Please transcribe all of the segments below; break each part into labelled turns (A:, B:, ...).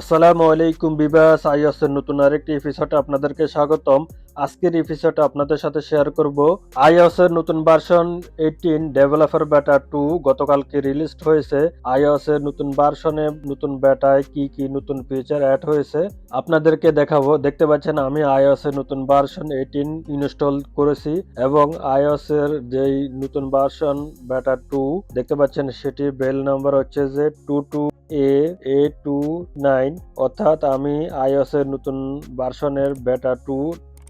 A: আসসালামু আলাইকুম বিবাস আইওসের নতুন আরেকটি এপিসোডে আপনাদেরকে স্বাগতম। আজকের এপিসোডে আপনাদের সাথে শেয়ার করব আইওসের নতুন ভার্সন 18 ডেভেলপার বেটা 2 গতকালকে রিলিজ হয়েছে। আইওসের নতুন ভার্সনে নতুন বেটায় কি কি নতুন ফিচার অ্যাড হয়েছে আপনাদেরকে দেখাবো। দেখতে পাচ্ছেন, আমি আইওসের নতুন ভার্সন 18 ইনস্টল করেছি এবং এর যেই নতুন ভার্সন বেটা 2 দেখতে পাচ্ছেন, সেটির বেল নাম্বার হচ্ছে যে two two A A two nine অর্থাৎ আমি এর নতুন ভার্সনের বেটা টু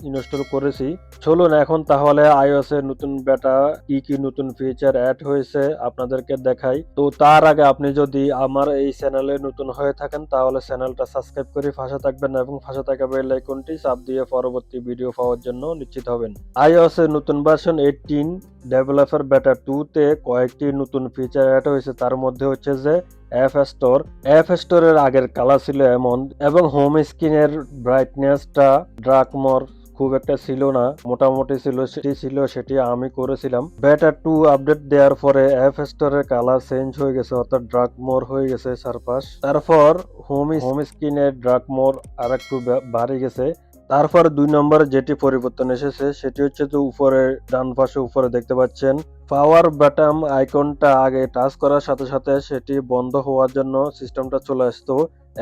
A: ইনস্টল করেছি। চলুন এখন তাহলে iOS এর নতুন বেটা কি কি নতুন ফিচার অ্যাড হয়েছে আপনাদেরকে দেখাই। তো তার আগে আপনি যদি আমার এই চ্যানেলে নতুন হয়ে থাকেন, তাহলে চ্যানেলটা সাবস্ক্রাইব করে ফাঁসে থাকবেন এবং ফাঁসে থাকা বেল আইকনটি চাপ দিয়ে পরবর্তী ভিডিও পাওয়ার জন্য নিশ্চিত হবেন। iOS এর নতুন ভার্সন 18 ডেভেলপার বেটা 2 তে কয়েকটি নতুন ফিচার অ্যাড হয়েছে। তার মধ্যে হচ্ছে যে অ্যাপ স্টোর অ্যাপ স্টোরের আগের কালার ছিল এমন, এবং হোম স্ক্রিনের ব্রাইটনেসটা ড্রাকমর খুব একটা ছিল না, মোটামুটি ছিল, সেটি ছিল, সেটি আমি করেছিলাম। বেটা টু আপডেট দেওয়ার পরে অ্যাপ স্টোরের কালার চেঞ্জ হয়ে গেছে, অর্থাৎ ড্রাক মোর হয়ে গেছে সারপাশ তারপর হোম হোম স্ক্রিনের ড্রাক মোর আর একটু বাড়ে গেছে। তারপর দুই নম্বর যেটি পরিবর্তন এসেছে, সেটি হচ্ছে যে উপরে, ডান পাশে উপরে দেখতে পাচ্ছেন পাওয়ার বাটাম আইকনটা আগে টাচ করার সাথে সাথে সেটি বন্ধ হওয়ার জন্য সিস্টেমটা চলে আসতো।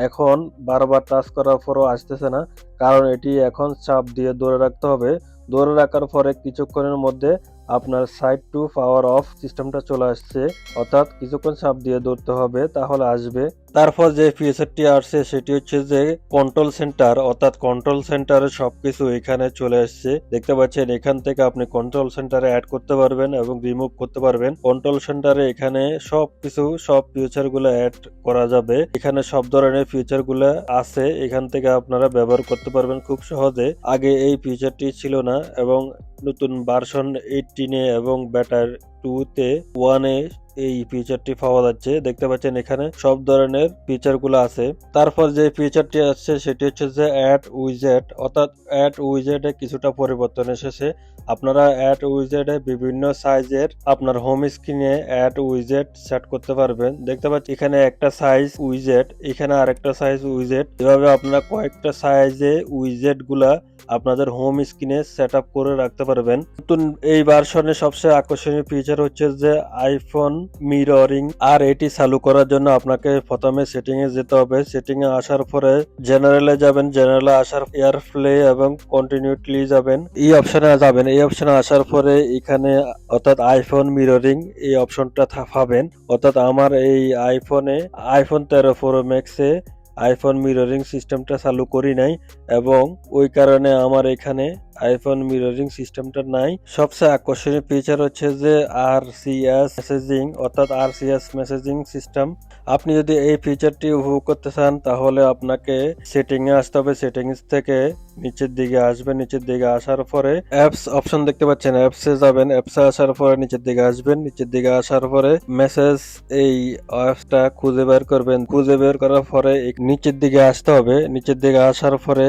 A: এখন বারবার টাচ করার পরও আসতেছে না, কারণ এটি এখন চাপ দিয়ে ধরে রাখতে হবে। ধরে রাখার পরে কিছুক্ষণের মধ্যে আপনার সাইড টু পাওয়ার অফ সিস্টেমটা চলে আসছে, অর্থাৎ কিছুক্ষণ চাপ দিয়ে ধরতে হবে, তাহলে আসবে। তারপর যে ফিচারটি আসছে, সেটি হচ্ছে যে কন্ট্রোল সেন্টার অর্থাৎ কন্ট্রোল সেন্টারে সবকিছু এখানে চলে আসছে। দেখতে পাচ্ছেন, এখান থেকে আপনি কন্ট্রোল সেন্টারে অ্যাড করতে পারবেন এবং রিমুভ করতে পারবেন। কন্ট্রোল সেন্টারে এখানে সবকিছু, সব ফিচারগুলো অ্যাড করা যাবে। এখানে সব ধরনের ফিচারগুলো আছে। এখান থেকে আপনারা ব্যবহার করতে পারবেন খুব সহজে। আগে এই ফিচারটি ছিল না এবং নতুন ভার্সন এইটিনে এবং ব্যাটার টু তে ওয়ানে এই ফিচারটি পাওয়া যাচ্ছে। দেখতে পাচ্ছেন এখানে সব ধরনের ফিচারগুলো আছে। তারপর যে ফিচারটি আসছে, সেটি হচ্ছে যে অ্যাড উইজেট অর্থাৎ অ্যাড উইজেটে কিছুটা পরিবর্তন এসেছে। আপনারা অ্যাড উইজেটে বিভিন্ন সাইজের আপনার হোম স্ক্রিনে অ্যাড উইজেট সেট করতে পারবেন। দেখতে পাচ্ছি এখানে একটা সাইজ উইজেট এখানে আরেকটা সাইজ উইজেট এভাবে আপনারা কয়েকটা সাইজে উইজেটগুলা আপনাদের হোম স্ক্রিনে সেট আপ করে রাখতে পারবেন। নতুন এই ভার্সনে সবচেয়ে আকর্ষণীয় ফিচার হচ্ছে যে আইফোন মিররিং আর এটি চালু করার জন্য আপনাকে প্রথমে সেটিং এ যেতে হবে। সেটিং এ আসার পরে জেনারেলে যাবেন জেনারেলে আসার এয়ার প্লে এবং কন্টিনিউটলি যাবেন। এই অপশনে যাবেন। এই অপশন আসার পরে এখানে অর্থাৎ আইফোন মিররিং এই অপশনটা পাবেন। অর্থাৎ আমার এই আইফোনে আইফোন তেরো প্রো ম্যাক্সে আইফোন মিররিং সিস্টেমটা চালু করি নাই এবং ওই কারণে আমার এখানে আইফোন মিররিং সিস্টেমটা নাই। সবচেয়ে আকর্ষণীয় ফিচার হচ্ছে যে আর সিএস মেসেজিং অর্থাৎ আর সিএস মেসেজিং সিস্টেম আপনি যদি এই ফিচারটি উপভোগ করতে চান, তাহলে আপনাকে সেটিং এ আসতে হবে। সেটিংস থেকে নিচের দিকে আসবেন নিচের দিকে আসার পরে অ্যাপস অপশন দেখতে পাচ্ছেন। অ্যাপসে যাবেন। অ্যাপসে আসার পরে নিচের দিকে আসবেন। নিচের দিকে আসার পরে মেসেজ এই অ্যাপসটা খুঁজে বের করবেন। খুঁজে বের করার পরে নিচের দিকে আসতে হবে। নিচের দিকে আসার পরে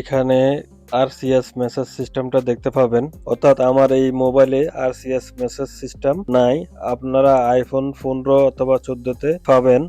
A: এখানে আরসিএস মেসেজ সিস্টেমটা দেখতে পাবেন। অর্থাৎ আমার এই মোবাইলে আরসিএস মেসেজ সিস্টেম নাই। আপনারা আইফোন পনেরো অথবা চোদ্দতে পাবেন।